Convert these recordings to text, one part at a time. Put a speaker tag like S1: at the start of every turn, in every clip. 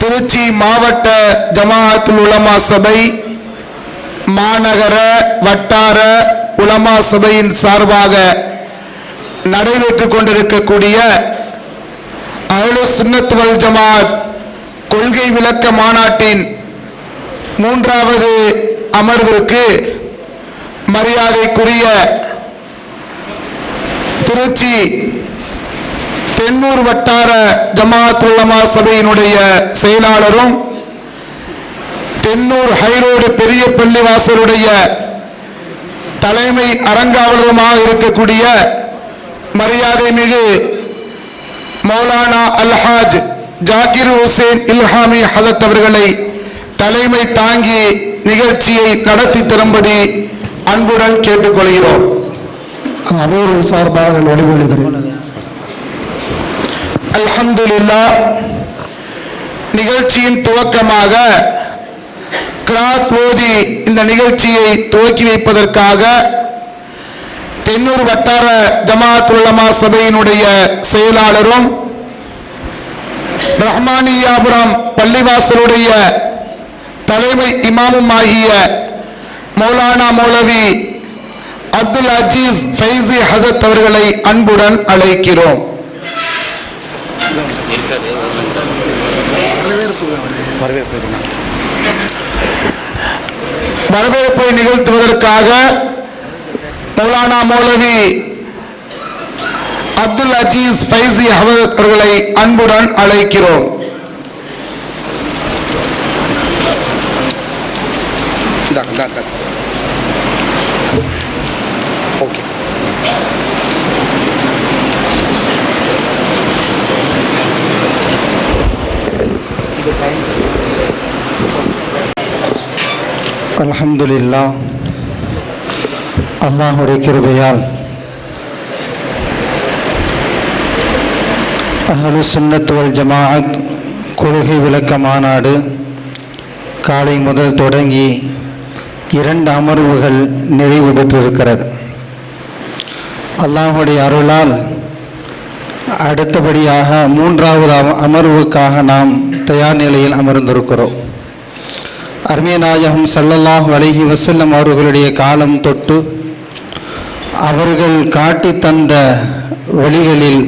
S1: திருச்சி மாவட்ட ஜமாஅத்துல் உலமா சபை மாநகர வட்டார உலமா சபையின் சார்பாக நடைபெற்று கொண்டிருக்கக்கூடிய அஹ்லு சுன்னத் வல் ஜமாத் கொள்கை விளக்க மாநாட்டின் மூன்றாவது அமர்விற்கு மரியாதைக்குரிய திருச்சி தென்னூர் வட்டார ஜமாத் உலமா சபையினுடைய செயலாளரும் தென்னூர் ஹைரோடு பெரிய பள்ளிவாசலுடைய தலைமை அரங்காவலருமாக இருக்கக்கூடிய மரியாதை மிகு மௌலானா அல்ஹாஜ் ஜாகிர் ஹுசேன் இல்ஹாமி ஹதத் அவர்களை தலைமை தாங்கி நிகழ்ச்சியை நடத்தி தரும்படி அன்புடன் கேட்டுக்கொள்கிறோம்.
S2: அவர் சார்பாக நான்
S1: அல்ஹம்துல்லா நிகழ்ச்சியின் துவக்கமாக கிராத் ஓதி இந்த நிகழ்ச்சியை துவக்கி வைப்பதற்காக தென்னூர் வட்டார ஜமாத் உலமா சபையினுடைய செயலாளரும் ரஹ்மானியாபுரம் பள்ளிவாசலுடைய தலைமை இமாமும் ஆகிய மௌலானா மௌலவி அப்துல் அஜீஸ் ஃபைசி ஹசத் அவர்களை அன்புடன் அழைக்கிறோம். வரவேற்பை நிகழ்த்துவதற்காக மௌலானா மௌலவி அப்துல் அஜீஸ் ஃபைசி அஹமத் அவர்களை அன்புடன் அழைக்கிறோம்.
S3: இந்தாங்க.
S2: அலமதுல்லா அல்லாஹுடைய கிருபையால் அஹலு சுன்னத் ஜமாஅத் கொள்கை விளக்க மாநாடு காலை முதல் தொடங்கி இரண்டு அமர்வுகள் நிறைவு பெற்றிருக்கிறது. அல்லாஹுடைய அருளால் அடுத்தபடியாக மூன்றாவது அமர்வுக்காக நாம் தயார் நிலையில் அமர்ந்திருக்கிறோம். அருமையநாயகம் நாயகம் வலகி வசல்லம் அவர்களுடைய காலம் தொட்டு அவர்கள் காட்டி தந்த வழிகளில்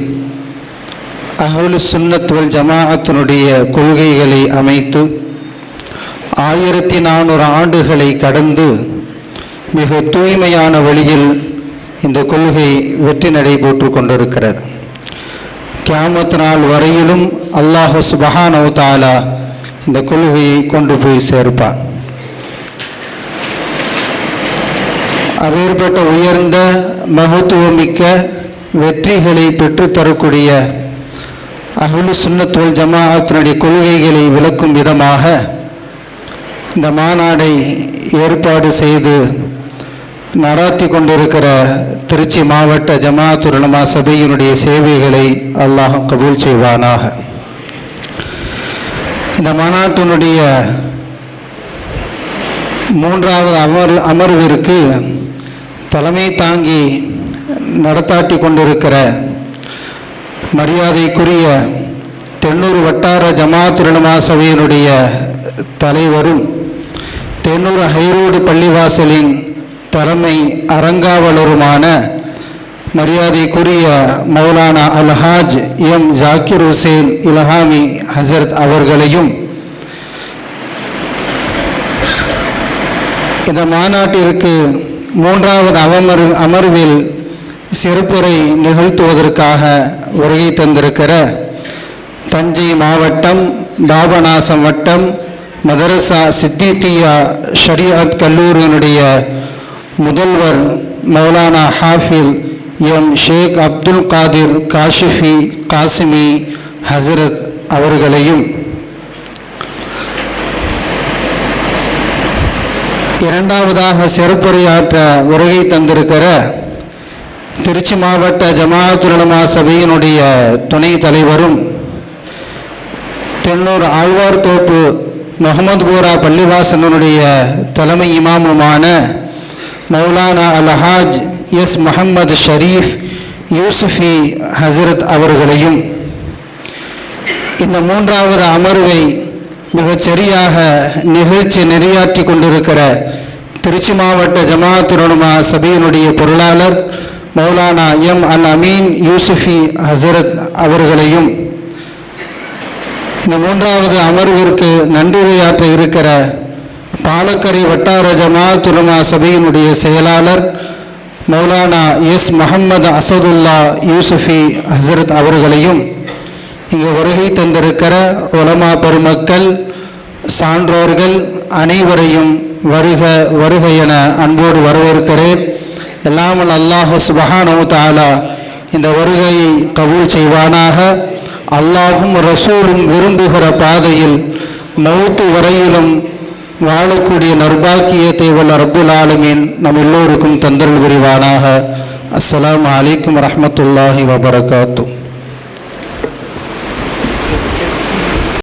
S2: அகலு சுன்னத் வல் ஜமாஅத்தினுடைய கொள்கைகளை அமைத்து ஆயிரத்தி நானூறு ஆண்டுகளை கடந்து மிக தூய்மையான வழியில் இந்த கொள்கை வெற்றி நடைபெற்று கொண்டிருக்கிறது. கியாமத் நாள் வரையிலும் அல்லாஹு சுபஹானஹு தாலா இந்த கொள்கையை கொண்டு போய் சேர்ப்பார். அப்பேற்பட்ட உயர்ந்த மகத்துவமிக்க வெற்றிகளை பெற்றுத்தரக்கூடிய அகுலு சுன்னத் ஜமாஅத்தினுடைய கொள்கைகளை விளக்கும் விதமாக இந்த மாநாடை ஏற்பாடு செய்து நடாத்தி கொண்டிருக்கிற திருச்சி மாவட்ட ஜமாஅத்துல் சபையினுடைய சேவைகளை அல்லாஹ் கபூல் செய்வானாக. இந்த மாநாட்டினுடைய மூன்றாவது அமர் அமர்விற்கு தலைமை தாங்கி நடத்தாட்டி கொண்டிருக்கிற மரியாதைக்குரிய தென்னூர் வட்டார ஜமாத் உலமா சபையினுடைய தலைவரும் தென்னூர் ஹைரோடு பள்ளிவாசலின் தலைமை அரங்காவலருமான மரியாதைக்குரிய மௌலானா அல்ஹாஜ் எம் ஜாக்கிர் ஹுசேன் இலஹாமி ஹசரத் அவர்களையும் இந்த மாநாட்டிற்கு மூன்றாவது அமர் அமர்வில் சிறப்புரை நிகழ்த்துவதற்காக வருகை தந்திருக்கிற தஞ்சை மாவட்டம் பாபநாசம் வட்டம் மதரசா சித்திகியா ஷரியாத் கல்லூரியினுடைய முதல்வர் மௌலானா ஹாஃபில் எம் ஷேக் அப்துல் காதிர் காஷிஃபி காசிமி ஹசரத் அவர்களையும் இரண்டாவதாக சிறப்புரையாற்ற வருகை தந்திருக்கிற திருச்சி மாவட்ட ஜமாத்துலமா சபையினுடைய துணை தலைவரும் தென்னூர் ஆழ்வார்தோப்பு முகமது கோரா பள்ளிவாசனுடைய தலைமை இமாமுமான மௌலானா அல்ஹாஜ் எஸ் முகமது ஷரீஃப் யூசுஃபி ஹசரத் அவர்களையும் இந்த மூன்றாவது அமர்வை மிகச்சரியாக நிகழ்ச்சி நெறியாற்றி கொண்டிருக்கிற திருச்சி மாவட்ட ஜமாத்துலமா சபையினுடைய பொருளாளர் மௌலானா எம் அல் அமீன் யூசுஃபி ஹசரத் அவர்களையும் இந்த மூன்றாவது அமர்விற்கு நன்றியுரையாற்ற இருக்கிற பாலக்கரை வட்டார ஜமாத்துலமா சபையினுடைய செயலாளர் மௌலானா எஸ் முகமது அசதுல்லா யூசுஃபி ஹசரத் அவர்களையும் இங்கே வருகை தந்திருக்கிற உலமா பெருமக்கள் சான்றோர்கள் அனைவரையும் வருக வருக என அன்போடு வரவேற்கிறேன். எல்லாமல் அல்லாஹு சுபஹானவு தாலா இந்த வருகையை கபூல் செய்வானாக. அல்லாஹும் ரசூலும் விரும்புகிற பாதையில் மௌத்து வரையிலும் வாழக்கூடிய நர்பாக்கியத்தை வல்ல ரப்புல் ஆலமீன் நம் எல்லோருக்கும் தந்தல் புரிவானாக. அஸ்லாம் அலைக்கும் வரஹ்மத்துல்லாஹி வபரகாத்தூ